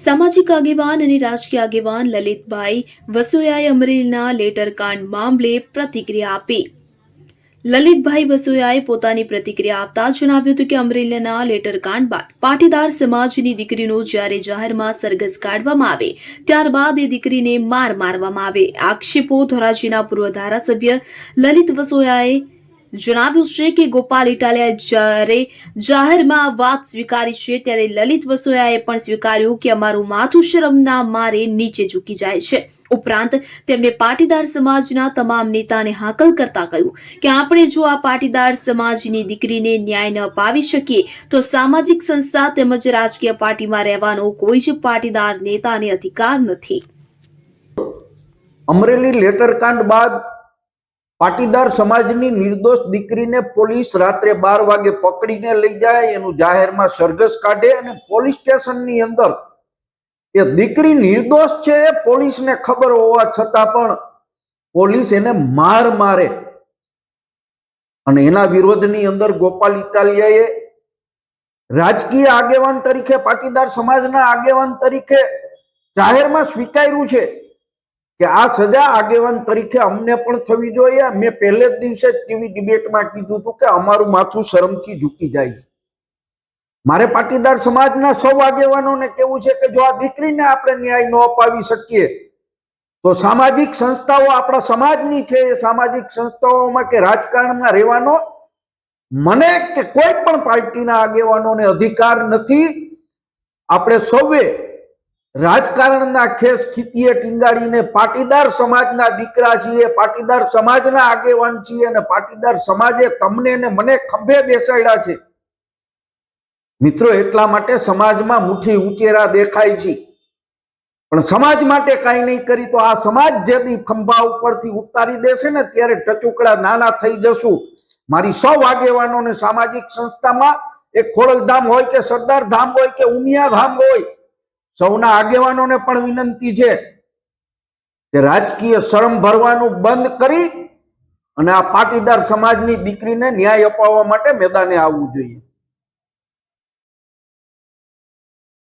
સામાજિક આગેવાન અને રાજકીય આગેવાન લલિતભાઈ વસોયાએ અમરેલીના લેટરકાંડ મામલે પ્રતિક્રિયા આપી લલિતભાઈ વસોયાએ પોતાની પ્રતિક્રિયા આપતા જણાવ્યું હતું કે અમરેલીના લેટરકાંડ બાદ પાટીદાર સમાજની દીકરીનો જ્યારે જાહેરમાં સરઘસ કાઢવામાં આવે ત્યારબાદ એ દીકરીને માર મારવામાં આવે આક્ષેપો ધોરાજીના પૂર્વ ધારાસભ્ય લલિત વસોયાએ જણાવ્યું છે કે ગોપાલ ઇટાલિયા જ્યારે જાહેરમાં વાત સ્વીકારી છે, ત્યારે લલિત વસોયાએ પણ સ્વીકાર્યું કે અમારું માથું શરમના મારે નીચે ઝૂકી જાય છે. ઉપરાંત તેમણે પાટીદાર સમાજના તમામ નેતાને હાકલ કરતા કહ્યું કે આપણે જો આ પાટીદાર સમાજની દીકરીને ન્યાય ન અપાવી શકીએ, તો સામાજિક સંસ્થા તેમજ રાજકીય પાર્ટીમાં રહેવાનો કોઈ જ પાટીદાર નેતાને અધિકાર નથી. અમરેલી લેટરકાંડ બાદ પાટીદાર સમાજની નિર્દોષ દીકરીને પોલીસ રાત્રે બાર વાગે પકડીને લઈ જાય, એનું જાહેરમાં સરઘસ કાઢે અને પોલીસ સ્ટેશનની અંદર એ દીકરી નિર્દોષ છે એ પોલીસને ખબર હોવા છતાં પણ પોલીસ એને માર મારે. અને એના વિરોધની અંદર ગોપાલ ઇટાલિયાએ રાજકીય આગેવાન તરીકે, પાટીદાર સમાજના આગેવાન તરીકે જાહેરમાં સ્વીકાર્યું છે. કે આ સજા આગેવાન તરીકે અમને પણ થવી જોઈએ. મેં પહેલે જ દિવસે ટીવી ડિબેટમાં કીધું હતું કે અમારું માથું શરમથી ઝૂકી જાય મારે પાટીદાર સમાજના સૌ આગેવાનોને કેવું છે કે જો આ દીકરીને આપણે ન્યાય ન અપાવી શકીએ, તો સામાજિક સંસ્થાઓ આપણા સમાજની છે. એ સામાજિક સંસ્થાઓમાં કે રાજકારણમાં રહેવાનો, મને કે કોઈ પણ પાર્ટીના આગેવાનોને અધિકાર નથી. આપણે સૌએ રાજકારણના ખેસ ખીતીએ ટીંગાડીને પાટીદાર સમાજના દીકરા છીએ પાટીદાર સમાજના આગેવાન છીએ અને પાટીદાર સમાજે તમને ને મને ખંભે બેસાડ્યા છે. મિત્રો, એટલા માટે સમાજમાં મુઠ્ઠી ઉકેરા દેખાય છે. પણ સમાજ માટે કાંઈ નહીં કરી તો આ સમાજ જેથી ખંભા ઉપરથી ઉતારી દેશે ને ત્યારે ટચુકડા નાના થઈ જશું. મારી સૌ આગેવાનોને સામાજિક સંસ્થામાં એ ખોડલધામ હોય કે સરદાર ધામ હોય કે ઉમિયા ધામ હોય સૌના આગેવાનોને પણ વિનંતી છે કે રાજકીય શરમ ભરવાનું બંધ કરી અને આ પાટીદાર સમાજની દીકરીને ન્યાય અપાવવા માટે મેદાને આવવું જોઈએ.